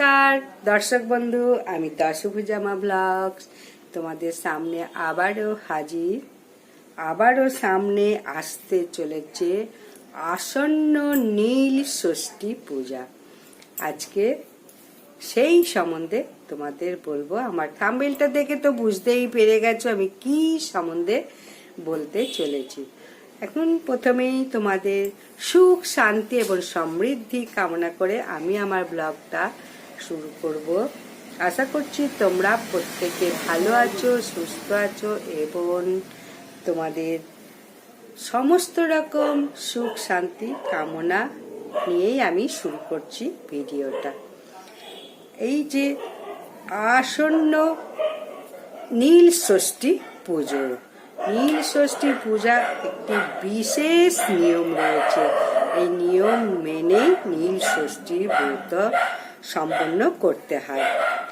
নমস্কার, দর্শক বন্ধু, আমি দশভুজামা ব্লগস। তোমাদের সামনে আবারও হাজির, আবারও সামনে আসতে চলেছে আসন্ন নীল ষষ্ঠী পূজা। আজকে সেই সম্বন্ধে তোমাদের বলব। আমার থাম্বেলটা দেখে তো বুঝতেই পেরে গেছো আমি কি সম্বন্ধে বলতে চলেছি। এখন প্রথমেই তোমাদের সুখ, শান্তি এবং সমৃদ্ধি কামনা করে আমি আমার ব্লগটা শুরু করব। আশা করছি তোমরা প্রত্যেকে ভালো আছো, সুস্থ আছো এবং তোমাদের সমস্ত রকম সুখ, শান্তি, কামনা নিয়েই আমি শুরু করছি ভিডিওটা। এই যে আসন্ন নীল ষষ্ঠী পুজো। নীল ষষ্ঠী পূজা একটি বিশেষ নিয়ম রয়েছে। এই নিয়ম মেনে নীল ষষ্ঠী ব্রত সম্পন্ন করতে হয়।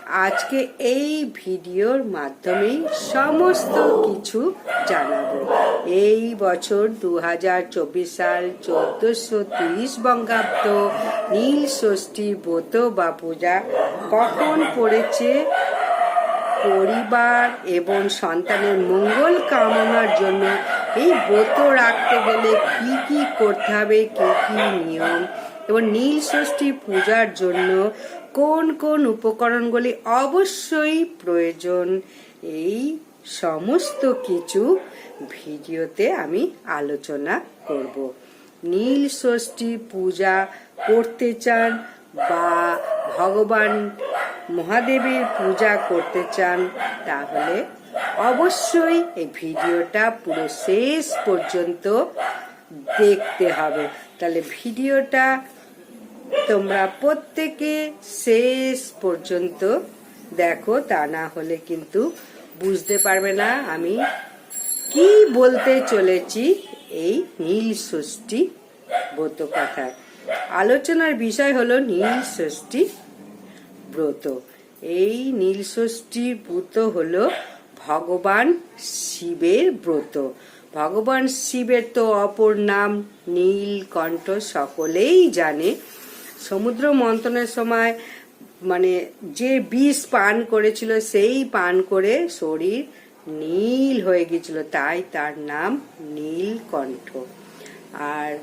আজকে এই ভিডিওর মাধ্যমেই সমস্ত কিছু জানাব। এই বছর দু হাজার চব্বিশ সাল চোদ্দশো তিরিশ বঙ্গাব্দ নীল ষষ্ঠী ব্রত বা পূজা কখন পড়েছে? পরিবার এবং সন্তানের মঙ্গল কামনার জন্য এই ব্রত রাখতে গেলে কি কি করতে হবে? কি কি নিয়ম? এবং নীল ষষ্ঠী পূজার জন্য কোন কোন উপকরণগুলি অবশ্যই প্রয়োজন? এই সমস্ত কিছু ভিডিওতে আমি আলোচনা করব। নীল ষষ্ঠী পূজা করতে চান বা ভগবান মহাদেবের পূজা করতে চান, তাহলে অবশ্যই এই ভিডিওটা পুরো শেষ পর্যন্ত দেখতে হবে। তাহলে ভিডিওটা তোমরা প্রত্যেকে শেষ পর্যন্ত দেখো, তা না হলে কিন্তু বুঝতে পারবে না আমি কি বলতে চলেছি এই নীল ষষ্ঠী ব্রত কথায়। আলোচনার বিষয় হলো নীল ষষ্ঠী ব্রত। এই নীল ষষ্ঠী ব্রত হলো ভগবান শিবের ব্রত। ভগবান শিবের তো অপর নাম নীলকণ্ঠ, সকলেই জানে। সমুদ্র মন্থনের সময় মানে যে বিষ পান করেছিল, সেই পান করে শরীর নীল হয়ে গেছিল তাই তার নাম নীলকণ্ঠ। আর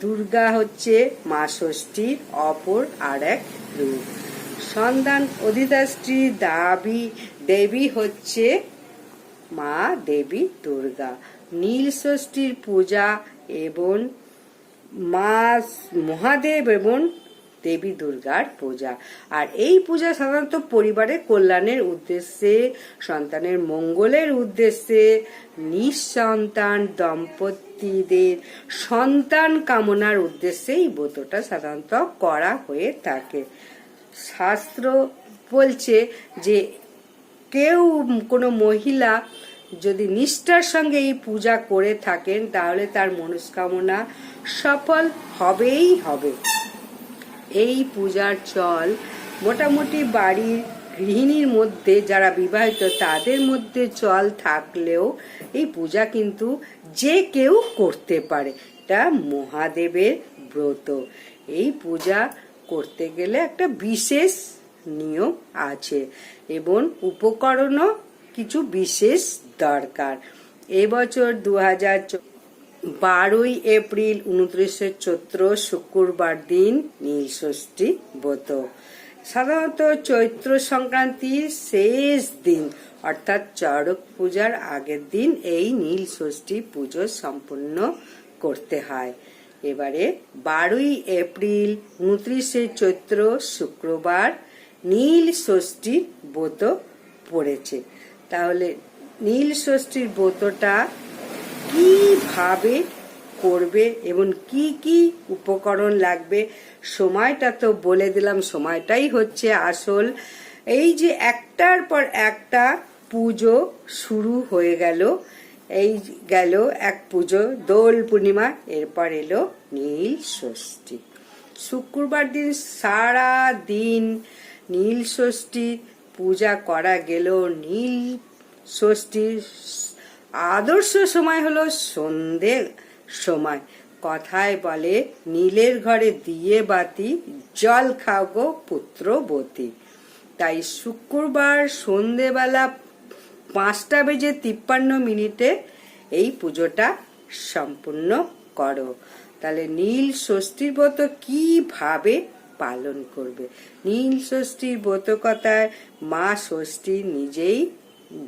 দুর্গা হচ্ছে মা ষষ্ঠীর অপর আর এক রূপ। সন্তান অধিদাত্রী দাবি, দেবী হচ্ছে মা দেবী দুর্গা। নীল ষষ্ঠীর পূজা এবং মা মহাদেব এবং দেবী দুর্গার পূজা। আর এই পূজা সাধারণত পরিবারের কল্যাণের উদ্দেশ্যে, সন্তানের মঙ্গলের উদ্দেশ্যে, নিঃসন্তান, দম্পতিদের সন্তান কামনার উদ্দেশ্যে এই ব্রতটা সাধারণত করা হয়ে থাকে। শাস্ত্র বলছে যে, কেউ কোনো মহিলা যদি নিষ্ঠার সঙ্গে এই পূজা করে থাকেন, তাহলে তার মনস্কামনা সফল হবেই হবে। এই পূজার চল মোটামুটি বাড়ির গৃহিণীর মধ্যে যারা বিবাহিত তাদের মধ্যে চল থাকলেও এই পূজা কিন্তু যে কেউ করতে পারে। এটা মহাদেবের ব্রত। এই পূজা করতে গেলে একটা বিশেষ নিয়ম আছে এবং উপকরণও কিছু বিশেষ দরকার। এবছর দু হাজার বারোই এপ্রিল উনত্রিশে চৈত্র শুক্রবার দিন নীল ষষ্ঠী ব্রত। সাধারণত চৈত্র সংক্রান্তির শেষ দিন, অর্থাৎ চড়ক পূজার আগের দিন এই নীল ষষ্ঠী পুজো সম্পূর্ণ করতে হয়। এবারে বারোই এপ্রিল উনত্রিশে চৈত্র শুক্রবার নীল ষষ্ঠীর ব্রত পড়েছে। তাহলে নীল ষষ্ঠীর ব্রতটা কীভাবে করবে এবং কি কি উপকরণ লাগবে, সময়টা তো বলে দিলাম, সময়টাই হচ্ছে আসল। এই যে একটার পর একটা পুজো শুরু হয়ে গেল, এই গেল এক পুজো, দোল পূর্ণিমা, এরপর এলো নীল ষষ্ঠী। শুক্রবার দিন সারা দিন নীল ষষ্ঠী, পূজা করা গেল নীল ষষ্ঠীর আদর্শ সময় হলো সন্ধে সময়। কথায় বলে, নীলের ঘরে দিয়ে বাতি, জল খাও গো পুত্রবতী। তাই শুক্রবার সন্ধেবেলা পাঁচটা বেজে তিপ্পান্ন মিনিটে এই পুজোটা সম্পূর্ণ করো। তাহলে নীল ষষ্ঠীর ব্রত কীভাবে পালন করবে? নীল ষষ্ঠীর ব্রত কথায় মা ষষ্ঠী নিজেই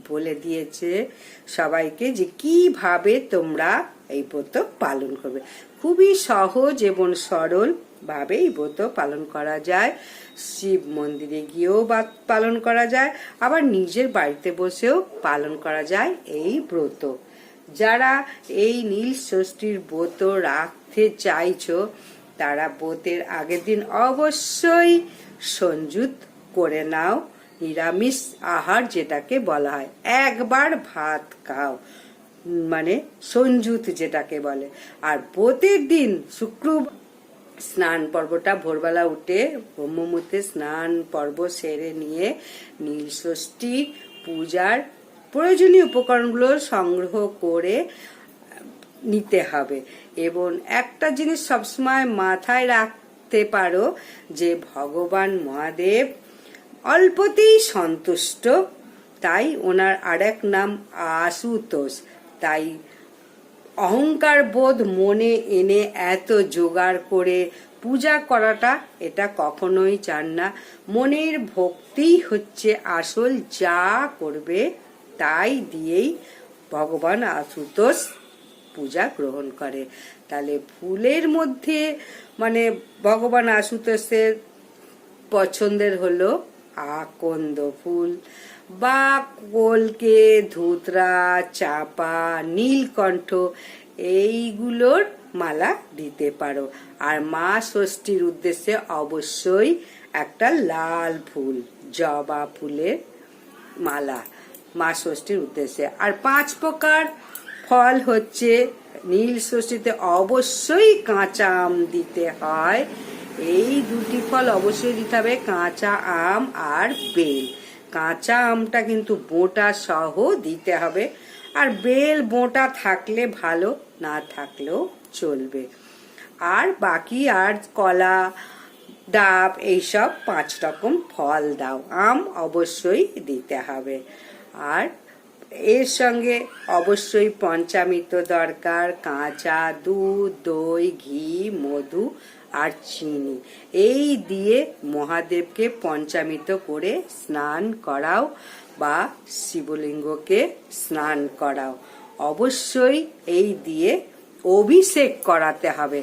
বলে দিয়েছে সবাইকে যে কীভাবে তোমরা এই ব্রত পালন করবে। খুবই সহজ এবং সরল ভাবে এই ব্রত পালন করা যায়। শিব মন্দিরে গিয়েও বা- পালন করা যায়, আবার নিজের বাড়িতে বসেও পালন করা যায় এই ব্রত। যারা এই নীল ষষ্ঠীর ব্রত রাখতে চাইছো, তারা ব্রতের আগের দিন অবশ্যই সঞ্জুত করে নাও। নিরামিষ আহার যেটাকে বলা হয়। একবার ভাত খাও মানে সঞ্জুত যেটাকে বলে। আর ব্রতের দিন শুক্র স্নান পর্বটা ভোরবেলা উঠে ব্রহ্মমূর্তে স্নান পর্ব সেরে নিয়ে নীলষষ্ঠী পূজার প্রয়োজনীয় উপকরণগুলো সংগ্রহ করে নিতে হবে। এবং একটা জিনিস সবসময় মাথায় রাখতে পারো যে ভগবান মহাদেব অল্পতেই সন্তুষ্ট। তাই ওনার আরেক নাম আশুতোষ। তাই অহংকার বোধ মনে এনে এত জোগাড় করে পূজা করাটা এটা কখনোই চান না। মনের ভক্তিই হচ্ছে আসল যা করবে তাই দিয়েই ভগবান আশুতোষ পূজা গ্রহণ করে। তাহলে ফুলের মধ্যে মানে ভগবান আশুতোষের পছন্দের হলো আকন্দ ফুল। বা কলকে ধুতরা, চাপা, নীলকণ্ঠ, এইগুলোর মালা দিতে পারো। আর মা ষষ্ঠীর উদ্দেশ্যে অবশ্যই একটা লাল ফুল, জবা ফুলের মালা মা ষষ্ঠীর উদ্দেশ্যে। আর পাঁচ প্রকার ফল হচ্ছে, নীল ষষ্ঠীতে অবশ্যই কাঁচা আম দিতে হয়। এই দুটি ফল অবশ্যই দিতে হবে, কাঁচা আম আর বেল। কাঁচা আমটা কিন্তু বোটা সহ দিতে হবে। আর বেল বোটা থাকলে ভালো, না থাকলেও চলবে। আর বাকি আর কলা, ডাব, এইসব পাঁচ রকম ফল দাও। আম অবশ্যই দিতে হবে। আর এর সঙ্গে অবশ্যই পঞ্চামৃত দরকার, কাঁচা দুধ, দই, ঘি, মধু আর চিনি। এই দিয়ে মহাদেবকে পঞ্চামিত করে স্নান করাও বা শিবলিঙ্গকে স্নান করাও। অবশ্যই এই দিয়ে অভিষেক করাতে হবে।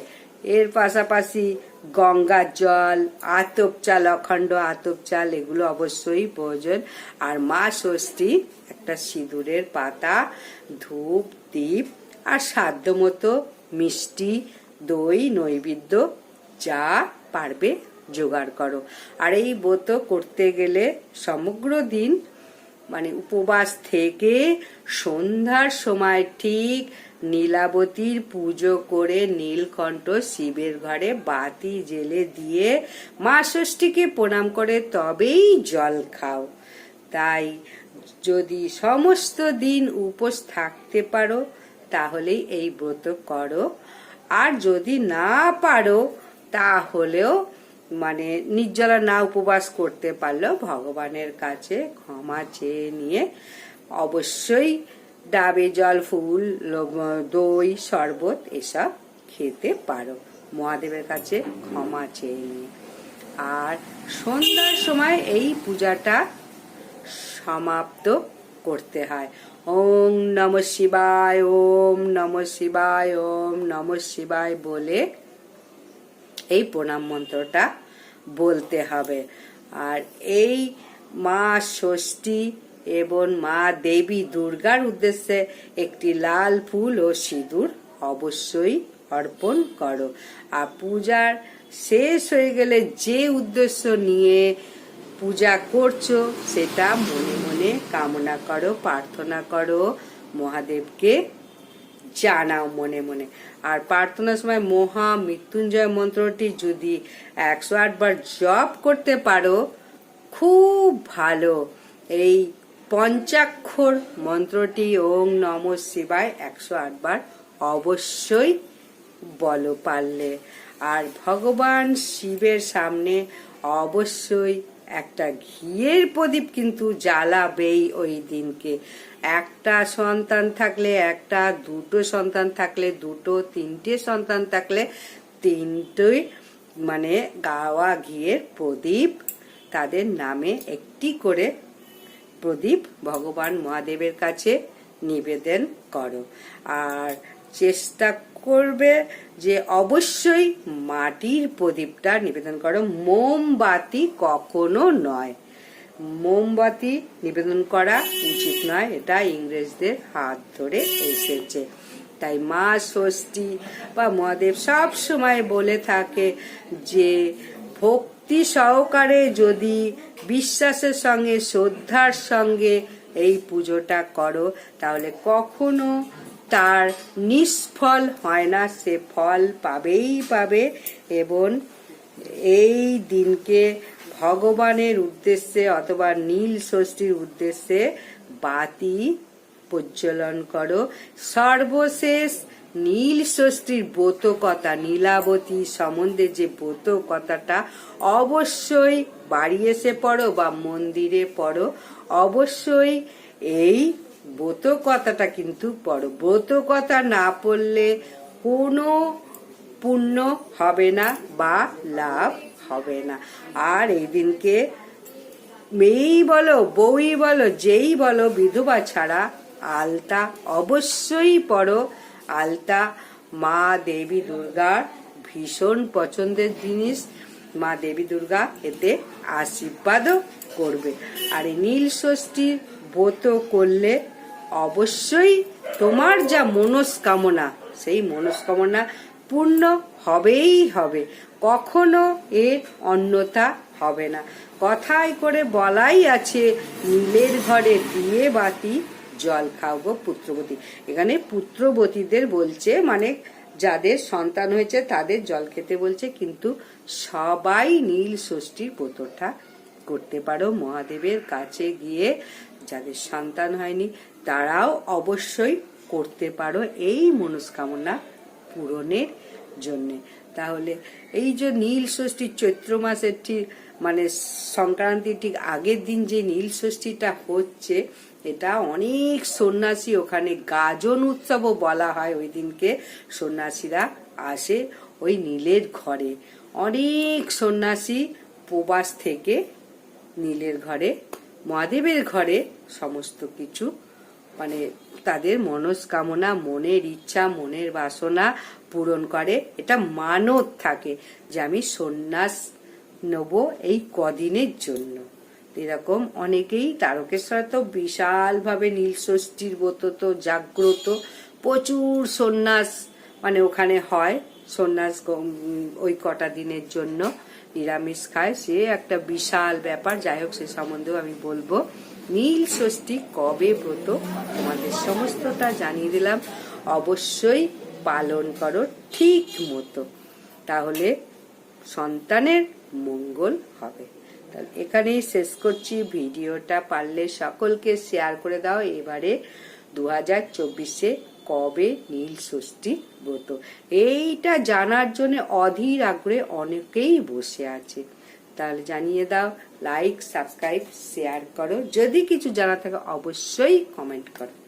এর পাশাপাশি গঙ্গার জল, আতপ চাল, অখণ্ড আতপ চাল, এগুলো অবশ্যই প্রয়োজন। আর মা ষষ্ঠী একটা সিঁদুরের পাতা, ধূপ দ্বীপ আর সাধ্য মতো মিষ্টি, দই, নৈবেদ্য যা পারবে জোগাড় করো। আর এই ব্রত করতে গেলে সমগ্র দিন মানে উপবাস থেকে সন্ধ্যার সময় ঠিক নীলাবতীর পুজো করে নীলকণ্ঠ শিবের ঘরে বাতি জেলে দিয়ে মা ষষ্ঠীকে প্রণাম করে তবেই জল খাও। তাই যদি সমস্ত দিন উপোস থাকতে পারো, তাহলেই এই ব্রত করো। আর যদি না পারো তাহলেও মানে নির্জলা না উপবাস করতে পারলেও ভগবানের কাছে ক্ষমা চেয়ে নিয়ে অবশ্যই ডাবে জল, ফুল দই, শরবত এসব খেতে পারো। মহাদেবের কাছে ক্ষমা চেয়ে নিয়ে। আর সন্ধ্যার সময় এই পূজাটা সমাপ্ত করতে হয়। ওম নম শিবায়, ওম নম শিবায়, ওম নম শিবায় বলে প্রণাম মন্ত্রটা বলতে হবে। আর এই মা ষষ্ঠী এবং মা দেবী দুর্গার উদ্দেশ্যে একটি লাল ফুল ও সিঁদুর অবশ্যই অর্পণ করো। আর পূজার শেষ হয়ে গেলে যে উদ্দেশ্য নিয়ে পূজা করছ সেটা মনে মনে কামনা করো, প্রার্থনা করো মহাদেবকে। জানাও মনে মনে। আর প্রার্থনার সময় মহা মৃত্যুঞ্জয় মন্ত্রটি যদি একশো আটবার জপ করতে পারো, খুব ভালো। এই পঞ্চাক্ষর মন্ত্রটি ওম নম শিবায় একশো আটবার অবশ্যই বলো পারলে। আর ভগবান শিবের সামনে অবশ্যই একটা ঘিয়ের প্রদীপ কিন্তু জ্বালাবেই ওই দিনকে। একটা সন্তান থাকলে একটা, দুটো সন্তান থাকলে দুটো, তিনটে সন্তান থাকলে তিনটেই মানে গাওয়া ঘিয়ের প্রদীপ, তাদের নামে একটি করে প্রদীপ ভগবান মহাদেবের কাছে নিবেদন করো। আর চেষ্টা করবে যে অবশ্যই মাটির প্রদীপটা নিবেদন করো। মোমবাতি কখনো নয়। মোমবাতি নিবেদন করা উচিত নয়, এটা ইংরেজদের হাত ধরে এসেছে। তাই মা ষষ্ঠী বা মহাদেব সব সময় বলে থাকে যে, ভক্তি সহকারে যদি বিশ্বাসের সঙ্গে, শ্রদ্ধার সঙ্গে এই পুজোটা করো, তাহলে কখনো তার নিষ্ফল হয় না, সে ফল পাবেই পাবে এবং এই দিনকে ভগবানের উদ্দেশ্যে অথবা নীল ষষ্ঠীর উদ্দেশ্যে বাতি প্রজ্বলন করো। সর্বশেষ নীল ষষ্ঠীর ব্রতকথা, নীলাবতী সম্বন্ধে যে ব্রতকথাটা অবশ্যই বাড়ি এসে পড়ো বা মন্দিরে পড়ো। অবশ্যই এই ব্রতকথাটা কিন্তু পড়ো। ব্রত কথা না পড়লে কোনো পুণ্য হবে না বা লাভ হবে না। আর এই দিনকে মেয়েই বলো, বউই বলো, যেই বলো, বিধবা ছাড়া আলতা অবশ্যই পড়ো। আলতা মা দেবী দুর্গার ভীষণ পছন্দের জিনিস। মা দেবী দুর্গা এতে আশীর্বাদও করবে। আর এই নীল ষষ্ঠীর ব্রত করলে অবশ্যই তোমার যা মনস্কামনা, সেই মনস্কামনা পূর্ণ হবেই হবে। কখনো এর অন্যথা হবে না। কথায় করে বলাই আছে, নীলের ঘরে দিয়ে বাতি, জল খাওগো পুত্রবতী। এখানে পুত্রবতীদের বলছে মানে যাদের সন্তান হয়েছে তাদের জল খেতে বলছে, কিন্তু সবাই নীল ষষ্ঠীর ব্রতটা করতে পারো। মহাদেবের কাছে গিয়ে যাদের সন্তান হয়নি, তারাও অবশ্যই করতে পারো এই মনস্কামনা পূরণের জন্যে। তাহলে এই যে নীল ষষ্ঠী চৈত্র মাসের ঠিক মানে সংক্রান্তির ঠিক আগের দিন যে নীল ষষ্ঠীটা হচ্ছে, এটা অনেক সন্ন্যাসী ওখানে গাজন উৎসবও বলা হয় ওই দিনকে। সন্ন্যাসীরা আসে ওই নীলের ঘরে। অনেক সন্ন্যাসী প্রবাস থেকে নীলের ঘরে মহাদেবের ঘরে সমস্ত কিছু মানে তাদের মনস্কামনা, মনের ইচ্ছা, মনের বাসনা পূরণ করে। এটা মানত থাকে যে আমি সন্ন্যাস নেব এই কদিনের জন্য। এরকম অনেকেই তারকেশ্বর তো বিশালভাবে নীল ষষ্ঠীর ব্রত তো জাগ্রত। প্রচুর সন্ন্যাস মানে ওখানে হয় সন্ন্যাস ওই কটা দিনের জন্য। নিরামিষ খায়, সে একটা বিশাল ব্যাপার। যাই হোক, সে সম্বন্ধেও আমি বলব। নীল ষষ্ঠী কবে ব্রত? তোমাদের সমস্তটা জানিয়ে দিলাম। অবশ্যই পালন করো ঠিক মতো। তাহলে সন্তানের মঙ্গল হবে। এখানেই শেষ করছি। ভিডিওটা পারলে সকলকে শেয়ার করে দাও। এবারে দু হাজার চব্বিশে কবে নীল ষষ্ঠী ব্রত? এইটা জানার জন্য অধীর আগ্রহে অনেকেই বসে আছে। তাহলে জানিয়ে দাও লাইক সাবস্ক্রাইব শেয়ার করো। যদি কিছু জানা থাকে, অবশ্যই কমেন্ট করো।